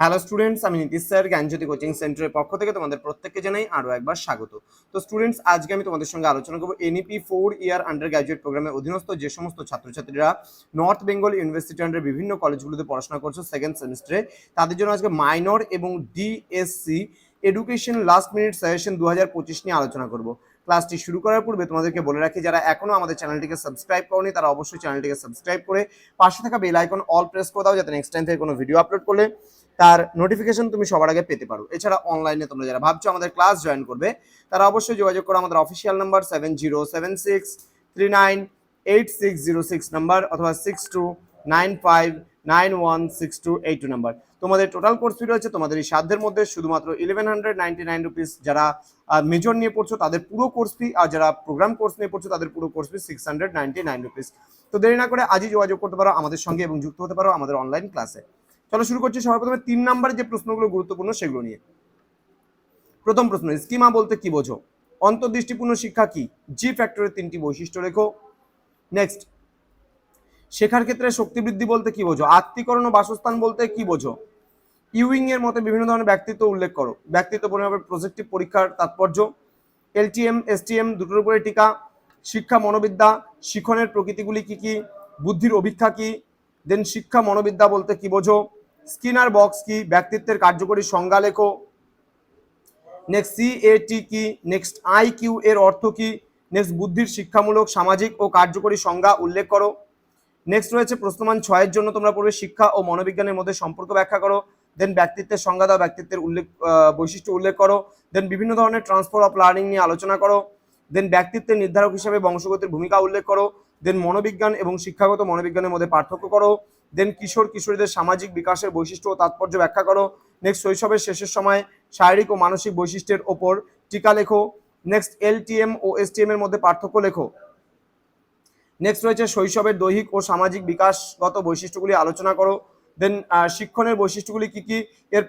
Hello students আমি Nitish sir জ্ঞানজ্যোতি coaching সেন্টারের পক্ষ থেকে তোমাদের প্রত্যেককে জানাই আরও একবার স্বাগত। তো স্টুডেন্টস আজকে আমি তোমাদের সঙ্গে আলোচনা করব NEP four year undergraduate প্রোগ্রামের অধীনস্থ যে সমস্ত ছাত্রছাত্রীরা নর্থ বেঙ্গল ইউনিভার্সিটি আন্ডার বিভিন্ন কলেজগুলোতে পড়াশোনা করছ সেকেন্ড সেমিস্টারে তাদের জন্য আজকে মাইনর এবং DSC education last minute suggestion দু হাজার পঁচিশ নিয়ে আলোচনা করব। ক্লাসটি শুরু করার পূর্বে তোমাদেরকে বলে রাখি, যারা এখনও আমাদের চ্যানেলটিকে সাবস্ক্রাইব করনি, তারা অবশ্যই চ্যানেলটিকে সাবস্ক্রাইব করে পাশে থাকা বেল আইকন অল প্রেস করে দাও, যাতে নেক্সট টাইম থেকে কোনো ভিডিও আপলোড করলে তার নোটিফিকেশন তুমি সবার আগে পেতে পারো। এছাড়া অনলাইনে তোমরা যারা ভাবছ আমাদের ক্লাস জয়েন করবে, তারা অবশ্যই যোগাযোগ করো আমাদের official number seven zero seven six three nine eight six zero six number অথবা six two nine five nine one six two eight two number. তোমাদের টোটাল কোর্স ফি রয়েছে, তোমাদের এই সাধ্যের মধ্যে শুধুমাত্র eleven hundred ninety nine rupees যারা major নিয়ে পড়ছো, তাদের পুরো কোর্স ফি আর যারা প্রোগ্রাম কোর্স নিয়ে পড়ছো, তাদের পুরো course fee six hundred ninety nine rupees তো দেরি না করে আজই যোগাযোগ করতে পারো আমাদের সঙ্গে এবং যুক্ত হতে পারো আমাদের অনলাইন ক্লাসে চলো শুরু করছি সবার প্রথমে তিন নম্বরে যে প্রশ্নগুলো গুরুত্বপূর্ণ সেগুলো নিয়ে। প্রথম প্রশ্ন, স্কিমা বলতে কি বোঝো? অন্তর্দৃষ্টিপূর্ণ শিক্ষা কি? জি ফ্যাক্টরের তিনটি বৈশিষ্ট্য রেখো নেক্সট শেখার ক্ষেত্রে শক্তি বৃদ্ধি বলতে কি বোঝো? আত্মীকরণ ও বাসস্থান বলতে কি বোঝো? ইউইং এর মতে বিভিন্ন ধরনের ব্যক্তিত্ব উল্লেখ করো। ব্যক্তিত্ব পরিমাপের প্রজেক্টিভ পরীক্ষার তাৎপর্য এলটিএম এসটিএম দুটোর উপরে টিকা, শিক্ষা মনোবিদ্যা, শিখনের প্রকৃতিগুলি কি কি, বুদ্ধির অভিক্ষা কি দেন শিক্ষা মনোবিদ্যা বলতে কি বোঝো? স্কিনার বক্স কি? ব্যক্তিত্বের কার্যকরী সংজ্ঞা লেখো। নেক্সট সি এ টি কি? নেক্সট আই কিউ এর অর্থ কি? নেক্সট বুদ্ধির শিক্ষামূলক, সামাজিক ও কার্যকরী সংজ্ঞা উল্লেখ করো। নেক্সট রয়েছে প্রশ্নমান ছয়ের জন্য তোমরা পড়বে শিক্ষা ও মনোবিজ্ঞানের মধ্যে সম্পর্ক ব্যাখ্যা করো দেন ব্যক্তিত্বের সংজ্ঞা দাও, ব্যক্তিত্বের উল্লেখ বৈশিষ্ট্য উল্লেখ করো দেন বিভিন্ন ধরনের ট্রান্সফার অফ লার্নিং নিয়ে আলোচনা করো দেন ব্যক্তিত্বের নির্ধারক হিসেবে বংশগতির ভূমিকা উল্লেখ করো দেন মনোবিজ্ঞান এবং শিক্ষাগত মনোবিজ্ঞানের মধ্যে পার্থক্য করো দেন কিশোর কিশোরীদের সামাজিক বিকাশের বৈশিষ্ট্য ও তাৎপর্য ব্যাখ্যা করো নেক্সট শৈশবের শেষের সময় শারীরিক ও মানসিক বৈশিষ্ট্যের ওপর টিকা লেখো নেক্সট এলটিএম ও এসটিএম এর মধ্যে পার্থক্য লেখো। নেক্সট রয়েছে শৈশবের দৈহিক ও সামাজিক বিকাশগত বৈশিষ্ট্যগুলি আলোচনা করো। দেন শিক্ষণের বৈশিষ্ট্যগুলি কি কি? এর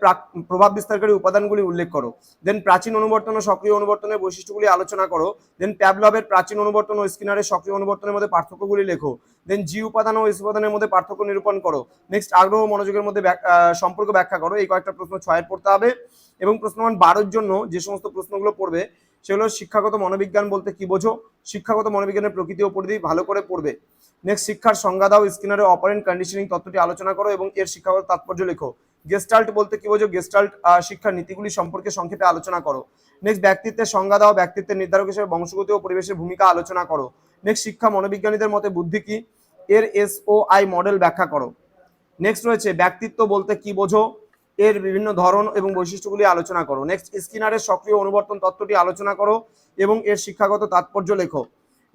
প্রভাব বিস্তারকারী উপাদানগুলি উল্লেখ করো। দেন প্রাচীন অনুবর্তন ও সক্রিয় অনুবর্তনের বৈশিষ্ট্যগুলি আলোচনা করো। দেন প্যাবলবের প্রাচীন অনুবর্তন ও স্কিনারের সক্রিয় অনুবর্তনের মধ্যে পার্থক্যগুলি লেখো। দেন জি উপাদান ও এস উপাদানের মধ্যে পার্থক্য নিরূপণ করো। নেক্সট আগ্রহ মনোযোগের মধ্যে সম্পর্ক ব্যাখ্যা করো। এই কয়েকটা প্রশ্ন ছয়ের পড়তে হবে। এবং প্রশ্নমান বারোর জন্য যে সমস্ত প্রশ্নগুলো পড়বে সেগুলো শিক্ষাগত মনোবিজ্ঞান বলতে কি বোঝো? শিক্ষাগত মনোবিজ্ঞানের প্রকৃতি ও পরিধি ভালো করে পড়বে। নেক্সট শিক্ষার সংজ্ঞা দাও স্কিনারে অপারেন্ট কন্ডিশনিং তত্ত্বটি আলোচনা করো এবং এর শিক্ষাগত তাৎপর্য লেখো। গেস্টাল্ট বলতে কি বোঝো? গেস্টাল্ট শিক্ষার নীতিগুলি সম্পর্কে সংক্ষেপে আলোচনা করো। নেক্সট ব্যক্তিত্বের সংজ্ঞা দাও, ব্যক্তিত্বের নির্ধারক হিসেবে বংশগতি ও পরিবেশের ভূমিকা আলোচনা করো। নেক্সট শিক্ষা মনোবিজ্ঞানীদের মতে বুদ্ধি কি? এর এস ও আই মডেল ব্যাখ্যা করো। নেক্সট রয়েছে, ব্যক্তিত্ব বলতে কি বোঝো? এর বিভিন্ন ধরন এবং বৈশিষ্ট্যগুলি আলোচনা করো। নেক্সট স্কিনারের সক্রিয় অনুবর্তন তত্ত্বটি আলোচনা করো এবং এর শিক্ষাগত তাৎপর্য লেখো।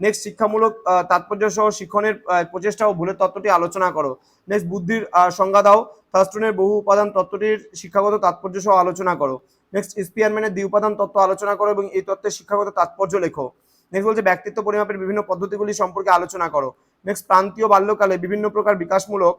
নেক্সট শিক্ষামূলক তাৎপর্য সহ শিক্ষণের প্রচেষ্টা ও ভুলের তত্ত্বটি আলোচনা করো। নেক্সট বুদ্ধির সংজ্ঞা দাও। থার্স্টনের বহু উপাদান তত্ত্বটির শিক্ষাগত তাৎপর্য সহ আলোচনা করো। নেক্সট স্পিয়ারম্যানের দ্বি উপাদান তত্ত্ব আলোচনা করো এবং এই তত্ত্বের শিক্ষাগত তাৎপর্য লেখো। নেক্সট বলছে ব্যক্তিত্ব পরিমাপের বিভিন্ন পদ্ধতিগুলি সম্পর্কে আলোচনা করো। নেক্সট প্রান্তীয় বাল্যকালে বিভিন্ন প্রকার বিকাশমূলক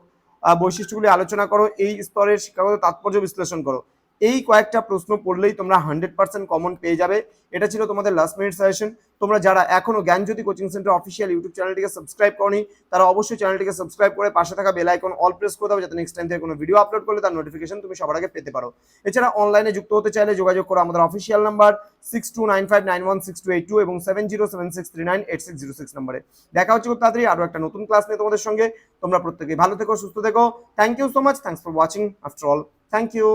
বৈশিষ্ট্যগুলি আলোচনা করো এই স্তরের শিক্ষাগত তাৎপর্য বিশ্লেষণ করো। এই কয়েকটা প্রশ্ন পড়লেই তোমরা হান্ড্রেড পার্সেন্ট কমন পেয়ে যাবে। এটা ছিল তোমাদের লাস্ট মিনিট সাজেশন তোমরা যারা এখনও Gyanjyoti coaching centre official YouTube চ্যানেলটিকে সাবস্ক্রাইব করনি, তারা অবশ্যই চ্যানেলটিকে সাবস্ক্রাইব করে পাশে থাকা বেল আইকন অল প্রেস করে দাও, যাতে নেক্সট টাইম থেকে কোনো ভিডিও আপলোড করলে তার নোটিফিকেশন তুমি সবার আগে পেতে পারো। এছাড়া অনলাইনে যুক্ত হতে চাইলে যোগাযোগ করো আমাদের official number six two nine five nine one six two eight two এবং seven zero seven six three nine eight six zero six নাম্বারে দেখা হচ্ছে খুব তাড়াতাড়ি আরও একটা নতুন ক্লাস নিয়ে তোমাদের সঙ্গে। তোমরা প্রত্যেকেই ভালো থেকো, সুস্থ থেকো। Thank you so much thanks for watching after all thank you